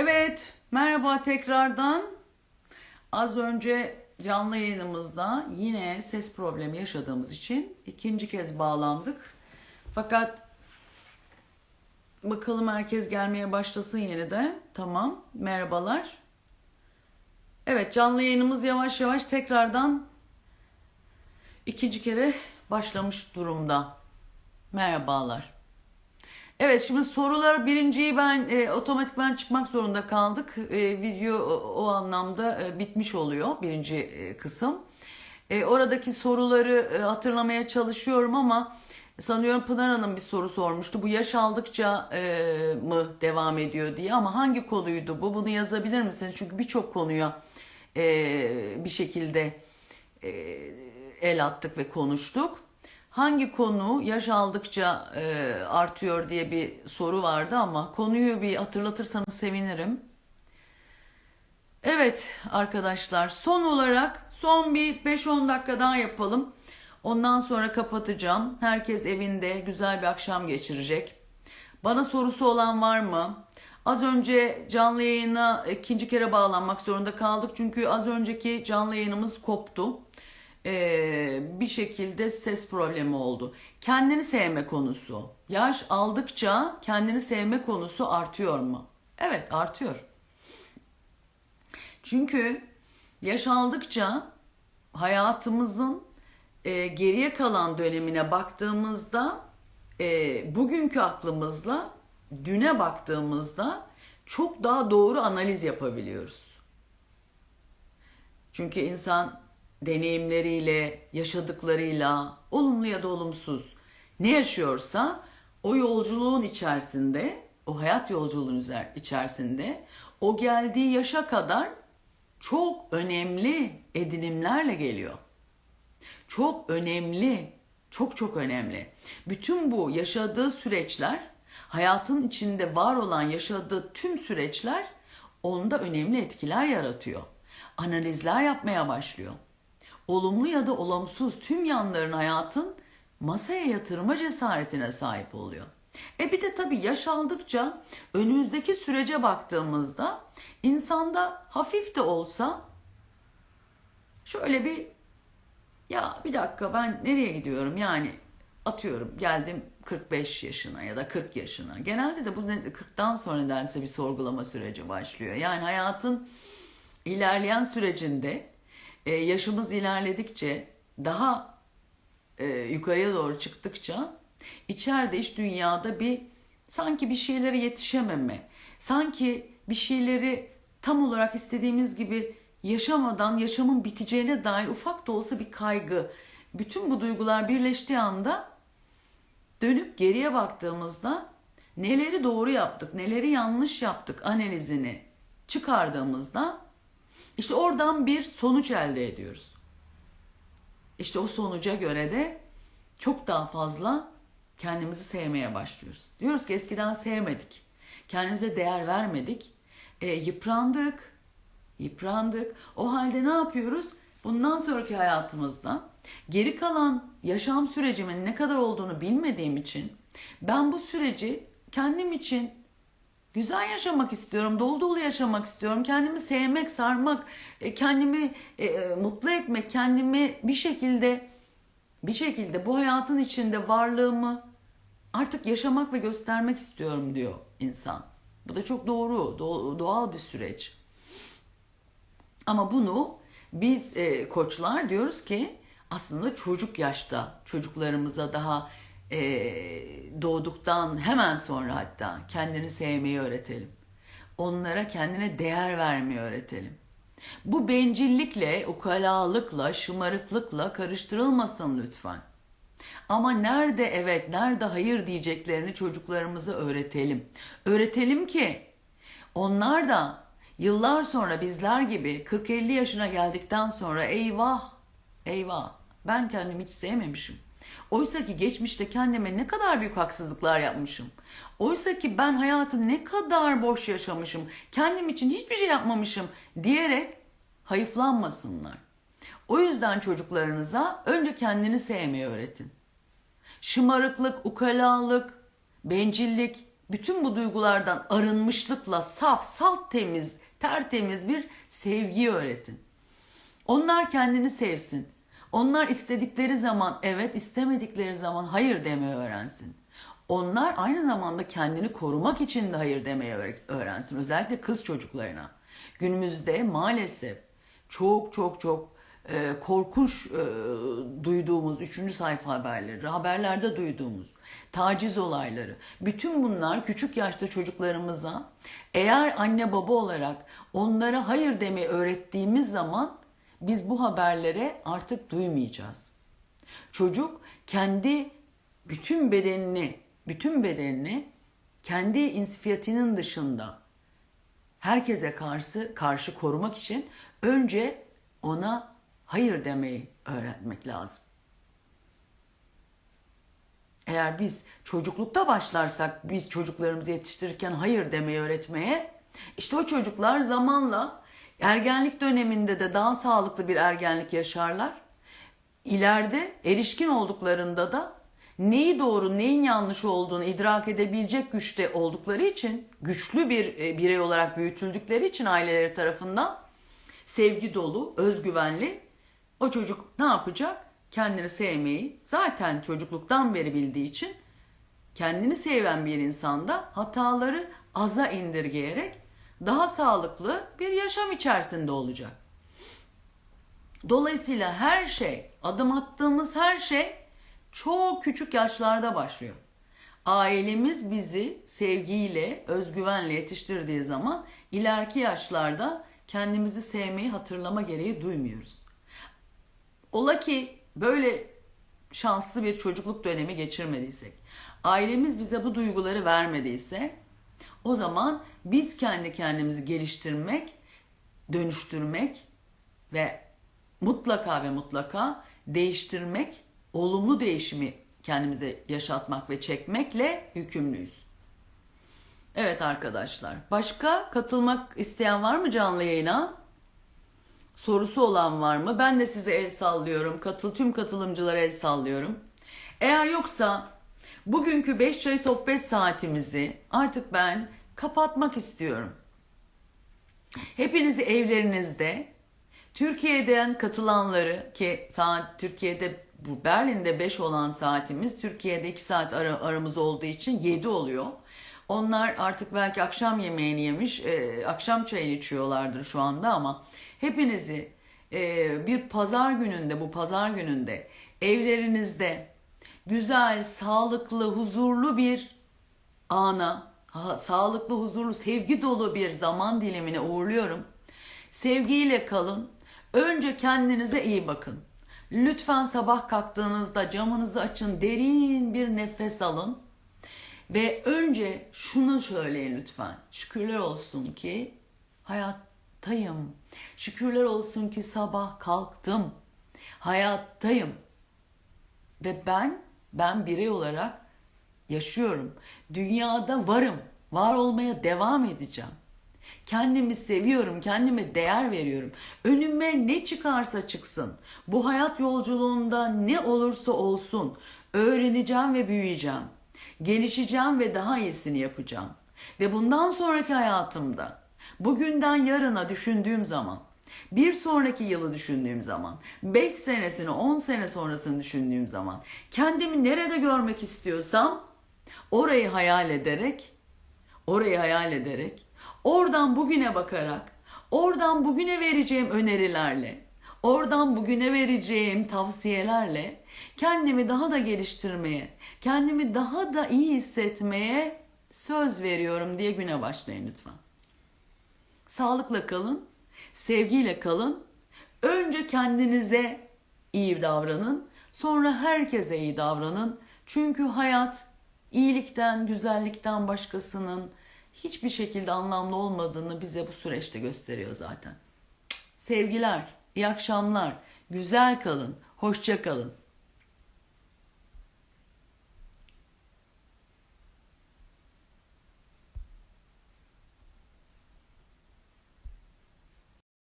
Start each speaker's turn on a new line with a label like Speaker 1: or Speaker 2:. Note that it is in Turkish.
Speaker 1: Evet, merhaba tekrardan. Az önce canlı yayınımızda yine ses problemi yaşadığımız için ikinci kez bağlandık. Fakat bakalım herkes gelmeye başlasın yeniden. Tamam, merhabalar. Evet, canlı yayınımız yavaş yavaş tekrardan ikinci kere başlamış durumda. Merhabalar. Evet şimdi sorular birinciyi ben e, otomatikman çıkmak zorunda kaldık. E, video o, o anlamda e, bitmiş oluyor birinci e, kısım. E, oradaki soruları e, hatırlamaya çalışıyorum ama sanıyorum Pınar Hanım bir soru sormuştu. Bu yaş aldıkça e, mı devam ediyor diye ama hangi konuydu bu? Bunu yazabilir misiniz? Çünkü birçok konuya e, bir şekilde e, el attık ve konuştuk. Hangi konu yaş aldıkça e, artıyor diye bir soru vardı ama konuyu bir hatırlatırsanız sevinirim. Evet arkadaşlar son olarak son bir 5-10 dakika daha yapalım. Ondan sonra kapatacağım. Herkes evinde güzel bir akşam geçirecek. Bana sorusu olan var mı? Az önce canlı yayına ikinci kere bağlanmak zorunda kaldık. Çünkü az önceki canlı yayınımız koptu e, bir şekilde ses problemi oldu. Kendini sevme konusu. Yaş aldıkça kendini sevme konusu artıyor mu? Evet artıyor. Çünkü yaş aldıkça hayatımızın e, geriye kalan dönemine baktığımızda e, bugünkü aklımızla düne baktığımızda çok daha doğru analiz yapabiliyoruz. Çünkü insan deneyimleriyle, yaşadıklarıyla, olumlu ya da olumsuz ne yaşıyorsa o yolculuğun içerisinde, o hayat yolculuğunun içerisinde o geldiği yaşa kadar çok önemli edinimlerle geliyor. Çok önemli, çok çok önemli. Bütün bu yaşadığı süreçler, hayatın içinde var olan yaşadığı tüm süreçler onda önemli etkiler yaratıyor. Analizler yapmaya başlıyor olumlu ya da olumsuz tüm yanların hayatın masaya yatırma cesaretine sahip oluyor. E bir de tabii yaş aldıkça önümüzdeki sürece baktığımızda insanda hafif de olsa şöyle bir ya bir dakika ben nereye gidiyorum yani atıyorum geldim 45 yaşına ya da 40 yaşına. Genelde de bu 40'tan sonra nedense bir sorgulama süreci başlıyor. Yani hayatın ilerleyen sürecinde e, yaşımız ilerledikçe daha e, yukarıya doğru çıktıkça içeride iç dünyada bir sanki bir şeylere yetişememe, sanki bir şeyleri tam olarak istediğimiz gibi yaşamadan yaşamın biteceğine dair ufak da olsa bir kaygı. Bütün bu duygular birleştiği anda dönüp geriye baktığımızda neleri doğru yaptık, neleri yanlış yaptık analizini çıkardığımızda işte oradan bir sonuç elde ediyoruz. İşte o sonuca göre de çok daha fazla kendimizi sevmeye başlıyoruz. Diyoruz ki eskiden sevmedik. Kendimize değer vermedik. E, yıprandık. Yıprandık. O halde ne yapıyoruz? Bundan sonraki hayatımızda geri kalan yaşam sürecimin ne kadar olduğunu bilmediğim için ben bu süreci kendim için Güzel yaşamak istiyorum, dolu dolu yaşamak istiyorum. Kendimi sevmek, sarmak, e, kendimi e, e, mutlu etmek, kendimi bir şekilde bir şekilde bu hayatın içinde varlığımı artık yaşamak ve göstermek istiyorum diyor insan. Bu da çok doğru, doğal bir süreç. Ama bunu biz koçlar diyoruz ki aslında çocuk yaşta çocuklarımıza daha e, doğduktan hemen sonra hatta kendini sevmeyi öğretelim. Onlara kendine değer vermeyi öğretelim. Bu bencillikle, ukalalıkla, şımarıklıkla karıştırılmasın lütfen. Ama nerede evet, nerede hayır diyeceklerini çocuklarımıza öğretelim. Öğretelim ki onlar da yıllar sonra bizler gibi 40-50 yaşına geldikten sonra eyvah, eyvah ben kendimi hiç sevmemişim. Oysa ki geçmişte kendime ne kadar büyük haksızlıklar yapmışım. Oysa ki ben hayatı ne kadar boş yaşamışım. Kendim için hiçbir şey yapmamışım diyerek hayıflanmasınlar. O yüzden çocuklarınıza önce kendini sevmeyi öğretin. Şımarıklık, ukalalık, bencillik bütün bu duygulardan arınmışlıkla saf, salt temiz, tertemiz bir sevgiyi öğretin. Onlar kendini sevsin. Onlar istedikleri zaman evet, istemedikleri zaman hayır demeyi öğrensin. Onlar aynı zamanda kendini korumak için de hayır demeyi öğrensin. Özellikle kız çocuklarına. Günümüzde maalesef çok çok çok e, korkunç e, duyduğumuz üçüncü sayfa haberleri, haberlerde duyduğumuz taciz olayları, bütün bunlar küçük yaşta çocuklarımıza eğer anne baba olarak onlara hayır demeyi öğrettiğimiz zaman biz bu haberlere artık duymayacağız. Çocuk kendi bütün bedenini, bütün bedenini kendi insifiyatının dışında herkese karşı karşı korumak için önce ona hayır demeyi öğretmek lazım. Eğer biz çocuklukta başlarsak biz çocuklarımızı yetiştirirken hayır demeyi öğretmeye işte o çocuklar zamanla ergenlik döneminde de daha sağlıklı bir ergenlik yaşarlar. İleride erişkin olduklarında da neyi doğru neyin yanlış olduğunu idrak edebilecek güçte oldukları için güçlü bir e, birey olarak büyütüldükleri için aileleri tarafından sevgi dolu, özgüvenli o çocuk ne yapacak? Kendini sevmeyi zaten çocukluktan beri bildiği için kendini seven bir insanda hataları aza indirgeyerek daha sağlıklı bir yaşam içerisinde olacak. Dolayısıyla her şey, adım attığımız her şey çok küçük yaşlarda başlıyor. Ailemiz bizi sevgiyle, özgüvenle yetiştirdiği zaman ileriki yaşlarda kendimizi sevmeyi hatırlama gereği duymuyoruz. Ola ki böyle şanslı bir çocukluk dönemi geçirmediysek, ailemiz bize bu duyguları vermediyse o zaman biz kendi kendimizi geliştirmek, dönüştürmek ve mutlaka ve mutlaka değiştirmek, olumlu değişimi kendimize yaşatmak ve çekmekle yükümlüyüz. Evet arkadaşlar. Başka katılmak isteyen var mı canlı yayına? Sorusu olan var mı? Ben de size el sallıyorum. Katıl tüm katılımcılara el sallıyorum. Eğer yoksa bugünkü 5 çay sohbet saatimizi artık ben kapatmak istiyorum. Hepinizi evlerinizde Türkiye'den katılanları ki saat Türkiye'de bu Berlin'de 5 olan saatimiz Türkiye'de 2 saat ara, aramız olduğu için 7 oluyor. Onlar artık belki akşam yemeğini yemiş, e, akşam çayını içiyorlardır şu anda ama hepinizi e, bir pazar gününde, bu pazar gününde evlerinizde güzel, sağlıklı, huzurlu bir ana, ha, sağlıklı, huzurlu, sevgi dolu bir zaman dilimine uğurluyorum. Sevgiyle kalın. Önce kendinize iyi bakın. Lütfen sabah kalktığınızda camınızı açın, derin bir nefes alın ve önce şunu söyleyin lütfen. Şükürler olsun ki hayattayım. Şükürler olsun ki sabah kalktım. Hayattayım. Ve ben, ben birey olarak yaşıyorum. Dünyada varım. Var olmaya devam edeceğim. Kendimi seviyorum, kendime değer veriyorum. Önüme ne çıkarsa çıksın. Bu hayat yolculuğunda ne olursa olsun öğreneceğim ve büyüyeceğim. Gelişeceğim ve daha iyisini yapacağım. Ve bundan sonraki hayatımda bugünden yarına düşündüğüm zaman bir sonraki yılı düşündüğüm zaman, 5 senesini, 10 sene sonrasını düşündüğüm zaman kendimi nerede görmek istiyorsam orayı hayal ederek, orayı hayal ederek, oradan bugüne bakarak, oradan bugüne vereceğim önerilerle, oradan bugüne vereceğim tavsiyelerle kendimi daha da geliştirmeye, kendimi daha da iyi hissetmeye söz veriyorum diye güne başlayın lütfen. Sağlıkla kalın, sevgiyle kalın. Önce kendinize iyi davranın, sonra herkese iyi davranın. Çünkü hayat iyilikten, güzellikten başkasının hiçbir şekilde anlamlı olmadığını bize bu süreçte gösteriyor zaten. Sevgiler, iyi akşamlar, güzel kalın, hoşça kalın.